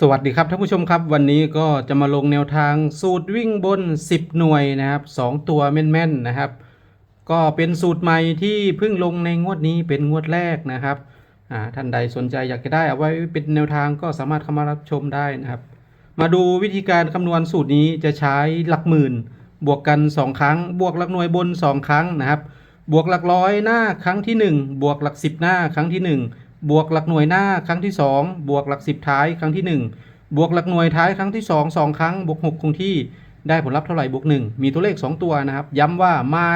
สวัสดีครับท่านผู้ชมครับ วันนี้ก็จะมาลงแนวทางสูตรวิ่งบน 10 หน่วยนะครับ2ตัวแม่นๆนะครับ ก็เป็นสูตรใหม่ที่เพิ่งลงในงวดนี้เป็นงวดแรกนะครับท่านใดสนใจอยากจะได้เอาไว้เป็นแนวทางก็สามารถเข้ามารับชมได้นะครับ มาดูวิธีการคำนวณสูตรนี้จะใช้หลักหมื่น บวกกัน 2 ครั้ง บวกหลักหน่วยบน 2 ครั้งนะครับ บวกหลักร้อยหน้าครั้งที่ 1 บวกหลัก 10 หน้าครั้งที่ 1 บวกหลักหน่วยหน้าครั้งที่ 2 บวกหลัก 10 ท้ายครั้งที่ 1 บวกหลักหน่วยท้ายครั้งที่ 2 2 ครั้ง บวก 6 คงที่ได้ผลลัพธ์เท่าไหร่บวก 1 มีตัวเลข 2 ตัวนะครับ ย้ำว่ามา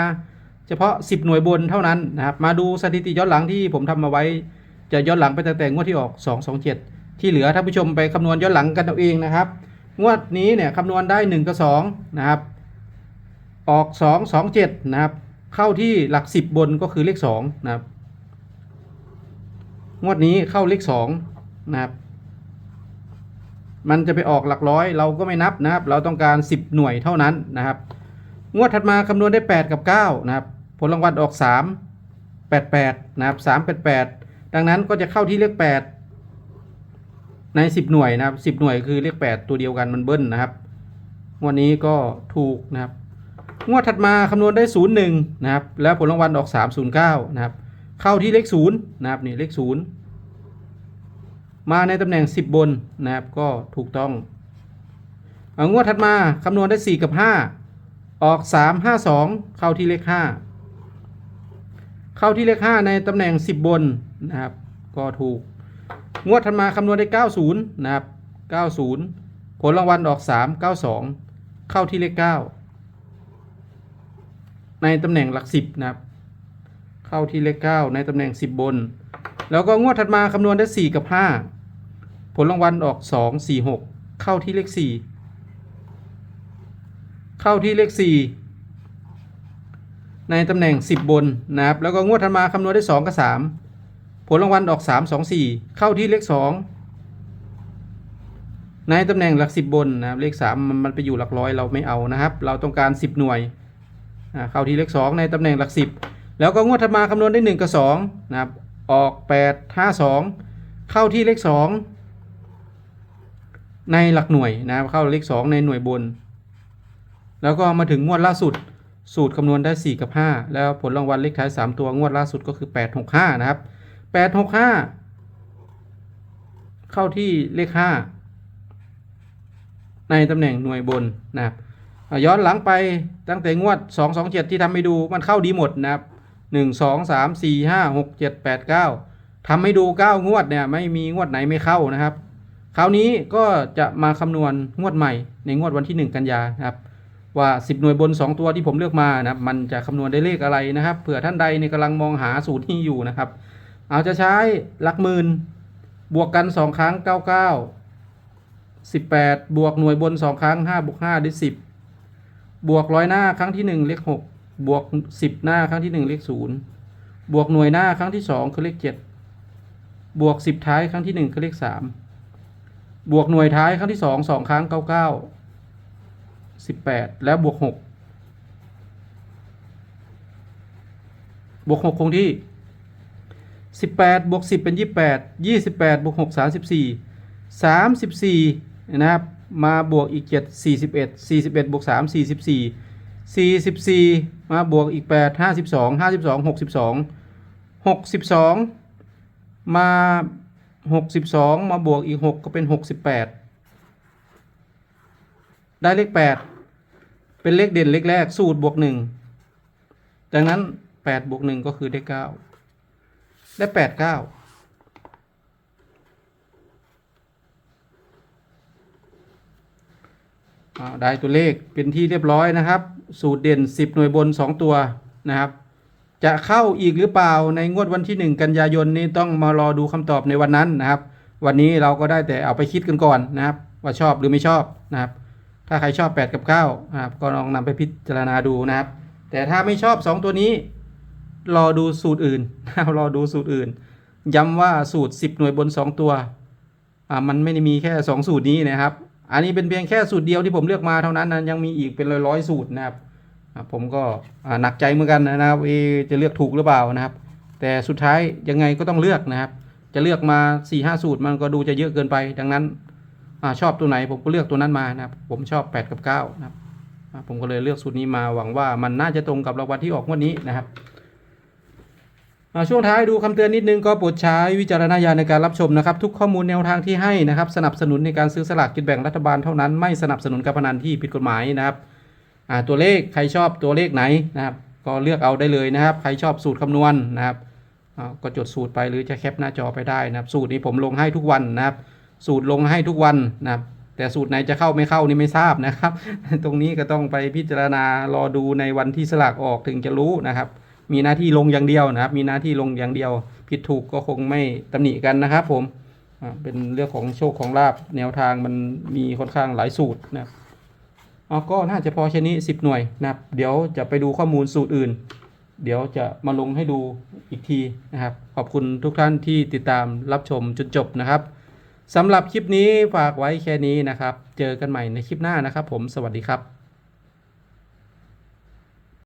เฉพาะ 10 หน่วยบนเท่านั้นนะครับมาดูสถิติย้อนหลังที่ผมทำมาไว้ จะย้อนหลังไปตั้งแต่งวดที่ออก 227 ที่เหลือท่านผู้ชมไปคำนวณย้อนหลังกันเอาเองนะครับ งวดนี้เนี่ยคำนวณได้ 1 กับ 2 นะครับ ออก 2 2 7 นะครับ เข้าที่หลัก 10 บนก็คือเลข2นะครับ งวดนี้เข้าเลข2นะครับ มันจะไปออกหลักร้อย เราก็ไม่นับนะครับ เราต้องการ 10 หน่วยเท่านั้นนะครับ งวดถัดมาคำนวณได้ 8 กับ 9 นะครับ ผลรางวัลออก 3 8 8 นะครับ 3 8 8 ดังนั้นก็จะเข้าที่เลข 8 ใน 10 หน่วยนะครับ 10 หน่วยคือเลข 8 ตัวเดียวกันมันเบิ้ลนะครับ งวดนี้ก็ถูกนะครับ งวดถัดมาคำนวณได้ 0 1 นะครับ แล้วผลรางวัลออก 3 0 9 นะครับ เข้าที่เลข0นะครับนี่เลข0มาในตำแหน่ง 10 บนนะครับก็ถูกต้องเอางวดถัดมาคำนวณได้ 4 กับ 5 ออก 3 5 2 เข้าที่เลข 5 เข้าที่เลข 5 ในตำแหน่ง 10 บนนะครับก็ถูก งวดถัดมาคำนวณได้ 90 นะครับ 90 ผลรางวัลออก 3 92 เข้าที่เลข 9 ในตำแหน่งหลัก 10 นะครับ เข้าที่เลข9ในตำแหน่ง 10 บน แล้วก็งวดถัดมาคำนวณได้ 4 กับ 5 ผลรางวัลออก 2 4 6 เข้าที่เลข 4 เข้าที่เลข 4 ในตำแหน่ง 10 บนนะครับแล้วก็งวดถัดมาคำนวณได้ 2 กับ 3 ผลรางวัลออก 3 2 4 เข้าที่เลข 2 ในตำแหน่งหลัก 10 บนนะครับเลข 3 มันมันไปอยู่หลักร้อยเราไม่เอานะครับ เราต้องการ 10 หน่วยเข้าที่เลข 2 ในตำแหน่งหลัก 10 แล้วก็งวดถัดมาคำนวณได้ 1 กับ2นะครับออก 8 5 2 เข้าที่เลข 2 ในหลักหน่วยนะครับเข้าเลข 2 ในหน่วยบน แล้วก็มาถึงงวดล่าสุดสูตรคำนวณได้ 4 กับ 5 แล้วผลรางวัลเลขท้าย 3 ตัวงวดล่าสุดก็คือ 8 6 5 นะครับ 8 6 5 เข้าที่เลข 5 ในตำแหน่งหน่วยบนนะครับย้อนหลังไปตั้งแต่งวด 2 2 7 ที่ทำให้ดูมันเข้าดีหมดนะครับ 1 2 3 4 5 6 7 8 9ทำให้ดู 9 งวดเนี่ยไม่มีงวดไหนไม่เข้านะครับ คราวนี้ก็จะมาคำนวณงวดใหม่ในงวดวันที่ 1 กันยานะครับว่า 10 หน่วยบน 2 ตัวที่ผมเลือกมานะครับมันจะคำนวณได้เลขอะไรนะครับเผื่อท่านใดเนี่ยกำลังมองหาสูตรนี้อยู่นะครับ เอาจะใช้หลักหมื่นบวกกัน 2 ครั้ง 99 18 บวกหน่วยบน 2 ครั้ง5บวก5ได้10 บวกร้อยหน้าครั้งที่ 1 เลข6 บวก10หน้าครั้งที่1เลข0บวกหน่วยหน้าครั้งที่2คือเลข7บวก10ท้ายครั้งที่1คือเลข3บวกหน่วยท้ายครั้งที่2 2ครั้ง99 18แล้วบวก6บวก6คงที่18บวก10เป็น28 28บวก6 34 34นะครับมาบวกอีก7 41 41บวก3 44 44 มาบวกอีก 8 52 52 62 62 มา 62 มาบวกอีก 6 ก็เป็น 68 ได้เลข 8 เป็นเลขเด่นเลขแรก สูตรบวก 1 ดังนั้น 8 บวก 1 ก็คือได้ 9 ได้ 8 9 อ่า ได้ตัวเลขเป็นที่เรียบร้อยนะครับ สูตรเด่น 10 หน่วยบน 2 ตัวนะครับ จะเข้าอีกหรือเปล่าในงวดวันที่ 1 กันยายนนี้ต้องมารอดูคำตอบในวันนั้นนะครับ วันนี้เราก็ได้แต่เอาไปคิดกันก่อนนะครับ ว่าชอบหรือไม่ชอบนะครับ ถ้าใครชอบ 8 กับ9นะครับก็ลองนำไปพิจารณาดูนะครับ แต่ถ้าไม่ชอบ 2 ตัวนี้ รอดูสูตรอื่นรอดูสูตรอื่น ย้ำว่าสูตร 10 หน่วยบน 2 ตัวมันไม่ได้มีแค่ 2 สูตรนี้นะครับ อันนี้เป็นเพียงแค่สูตรเดียวที่ผมเลือกมาเท่านั้นนะยังมีอีกเป็นร้อยๆสูตรนะครับผมก็หนักใจเหมือนกันนะครับจะเลือกถูกหรือเปล่านะครับ แต่สุดท้ายยังไงก็ต้องเลือกนะครับ จะเลือกมา4ี่ห้าสูตรมันก็ดูจะเยอะเกินไป ดังนั้นอชอบตัวไหนผมก็เลือกตัวนั้นมานะครับ ผมชอบ 8 กับ9นะครับผมก็เลยเลือกสูตรนี้มาหวังว่ามันน่าจะตรงกับรางวัลที่ออกงวดนี้นะครับ ช่วงท้ายดูคำเตือนนิดนึงก็โปรดใช้วิจารณญาณในการรับชมนะครับทุกข้อมูลแนวทางที่ให้นะครับสนับสนุนในการซื้อสลากกินแบ่งรัฐบาลเท่านั้นไม่สนับสนุนการพนันที่ผิดกฎหมายนะครับตัวเลขใครชอบตัวเลขไหนนะครับก็เลือกเอาได้เลยนะครับ ใครชอบสูตรคำนวณนะครับก็จดสูตรไปหรือจะแคปหน้าจอไปได้นะครับ สูตรนี้ผมลงให้ทุกวันนะครับ สูตรลงให้ทุกวันนะครับแต่สูตรไหนจะเข้าไม่เข้านี่ไม่ทราบนะครับ ตรงนี้ก็ต้องไปพิจารณารอดูในวันที่สลากออกถึงจะรู้นะครับ มีหน้าที่ลงอย่างเดียวนะครับ มีหน้าที่ลงอย่างเดียว ผิดถูกก็คงไม่ตำหนิกันนะครับ ผมเป็นเรื่องของโชคของลาบแนวทางมันมีค่อนข้างหลายสูตรนะครับเอาก็น่าจะพอแค่นี้ 10 หน่วยนะครับ เดี๋ยวจะไปดูข้อมูลสูตรอื่น เดี๋ยวจะมาลงให้ดูอีกทีนะครับ ขอบคุณทุกท่านที่ติดตามรับชมจนจบนะครับสำหรับคลิปนี้ฝากไว้แค่นี้นะครับ เจอกันใหม่ในคลิปหน้านะครับ ผมสวัสดีครับ